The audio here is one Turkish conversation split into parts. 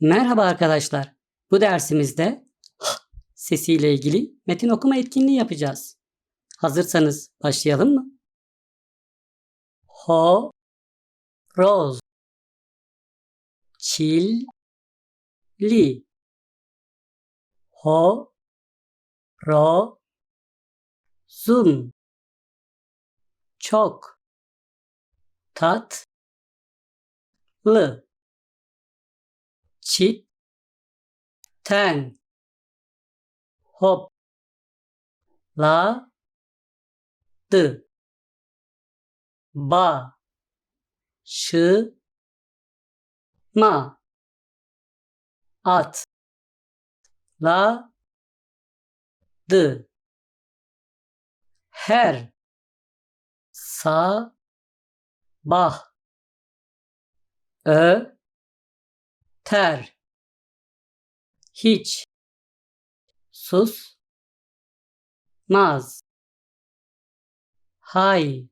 Merhaba arkadaşlar. Bu dersimizde sesiyle ilgili metin okuma etkinliği yapacağız. Hazırsanız başlayalım mı? Ho roz çil li ho ro zum çok tat lı çit ten hop la dı ba şı ma at la dı her sa bah ö ter. Hiç. Sus. Maz hay.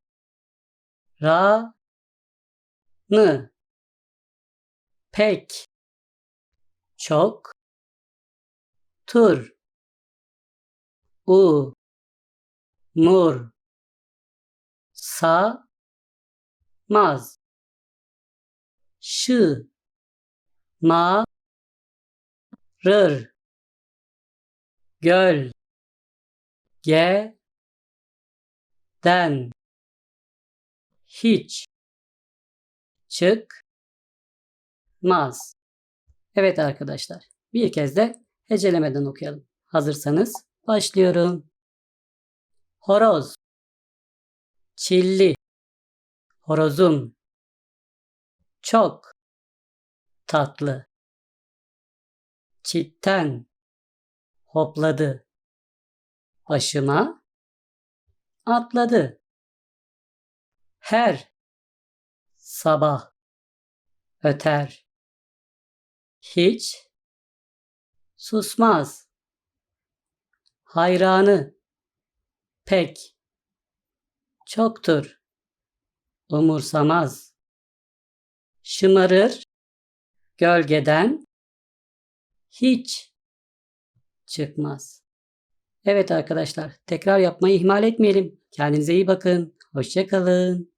Ra. Nı. Pek. Çok. Tur u. Mur sa. Maz şı ma rır. Göl. Ge. Den. Hiç. Çık. Maz. Evet arkadaşlar. Bir kez de hecelemeden okuyalım. Hazırsanız başlıyorum. Horoz. Çilli. Horozum. Çok tatlı. Çitten hopladı başıma atladı. Her sabah öter. Hiç susmaz. Hayranı pek çoktur umursamaz. Şımarır gölgeden hiç çıkmaz. Evet arkadaşlar tekrar yapmayı ihmal etmeyelim. Kendinize iyi bakın. Hoşçakalın.